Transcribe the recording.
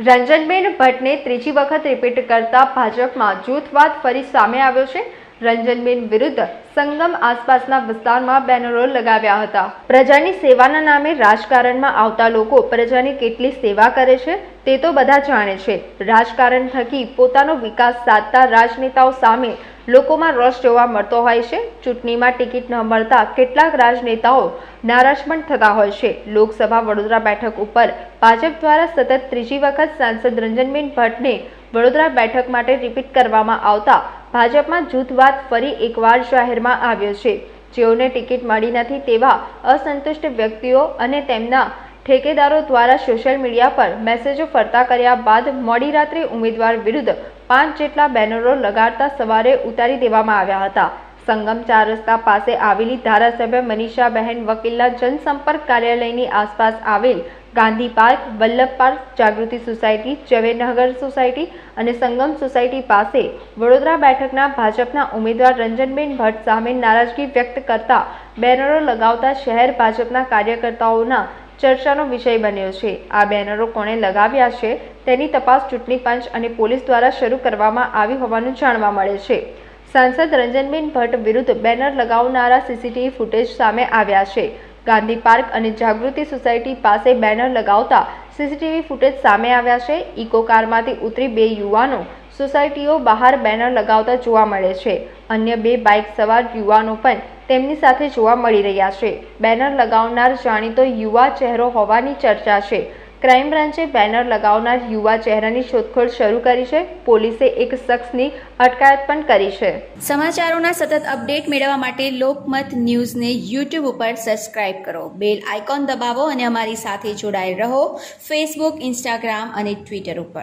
રંજનબેન ભટ્ટને ત્રીજી વખત રિપીટ કરતા ભાજપમાં જૂથવાદ ફરી સામે આવ્યો છે. રંજનબેન વિરુદ્ધ સંગમ આસપાસના વિસ્તારમાં બેનરો લગાવ્યા હતા. પ્રજાની સેવાના નામે રાજકારણમાં આવતા લોકો પ્રજાની કેટલી સેવા કરે છે તે તો બધા જાણે છે. રાજકારણ થકી પોતાનો વિકાસ સાધતા રાજનેતાઓ સામે લોકોમાં રસ જોવા મળતો હોય છે. ચૂંટણીમાં ટિકિટ ન મળતા કેટલાક રાજનેતાઓ નારાજ પણ થતા હોય છે. લોકસભા વડોદરા બેઠક ઉપર ભાજપ દ્વારા સતત ત્રીજી વખત સાંસદ રંજનબેન ભટ્ટને વડોદરા બેઠક માટે રિપીટ કરવામાં આવતા ભાજપમાં જૂથવાદ ફરી એકવાર જાહેરમાં આવ્યો છે. જેઓને ટિકિટ મળી નથી તેવા અસંતુષ્ટ વ્યક્તિઓ અને તેમના ઠેકેદારો દ્વારા સોશિયલ મીડિયા પર મેસેજો ફરતા કર્યા બાદ મોડી રાત્રે ઉમેદવાર વિરુદ્ધ પાંચ જેટલા બેનરો લગાડતા સવારે ઉતારી દેવામાં આવ્યા હતા. સંગમ ચાર રસ્તા પાસે આવેલી ધારાસભ્ય મનીષાબહેન વકીલના જનસંપર્ક કાર્યાલયની આસપાસ આવેલ Gandhi park, Vallabh park, Jagruti society Zavernagar society અને સંગમ સોસાયટી પાસે વડોદરા બેઠકના ભાજપના ઉમેદવાર રંજનબેન ભટ્ટ સામે નારાજગી વ્યક્ત કરતા બેનરો લગાવતા શહેર ભાજપના કાર્યકર્તાઓના ચર્ચાનો વિષય બન્યો છે. આ બેનરો કોણે લગાવ્યા છે તેની તપાસ ચૂંટણી પંચ અને પોલીસ દ્વારા શરૂ કરવામાં આવી હોવાનું જાણવા મળે છે. સાંસદ રંજનબેન ભટ્ટ વિરુદ્ધ બેનર લગાવનારા સીસીટીવી ફૂટેજ સામે આવ્યા છે. ગાંધી પાર્ક અને જાગૃતિ સોસાયટી પાસે બેનર લગાવતા સીસીટીવી ફૂટેજ સામે આવ્યા છે. ઇકો કારમાંથી ઉતરી બે યુવાનો સોસાયટીઓ બહાર બેનર લગાવતા જોવા મળે છે. અન્ય બે બાઇક સવાર યુવાનો પણ તેમની સાથે જોવા મળી રહ્યા છે. બેનર લગાવનાર જાણીતો યુવા ચહેરો હોવાની ચર્ચા છે. ક્રાઇમ બ્રાન્ચે બેનર લગાવનાર યુવા ચહેરાની શોધખોળ શરૂ કરી છે. પોલીસે એક શખ્સની અટકાયત પણ કરી છે. સમાચારોના સતત અપડેટ મેળવવા માટે લોકમત ન્યૂઝને યુટ્યુબ ઉપર સબસ્ક્રાઇબ કરો. બેલ આઇકોન દબાવો અને અમારી સાથે જોડાયેલ રહો. ફેસબુક, ઇન્સ્ટાગ્રામ અને ટ્વિટર ઉપર.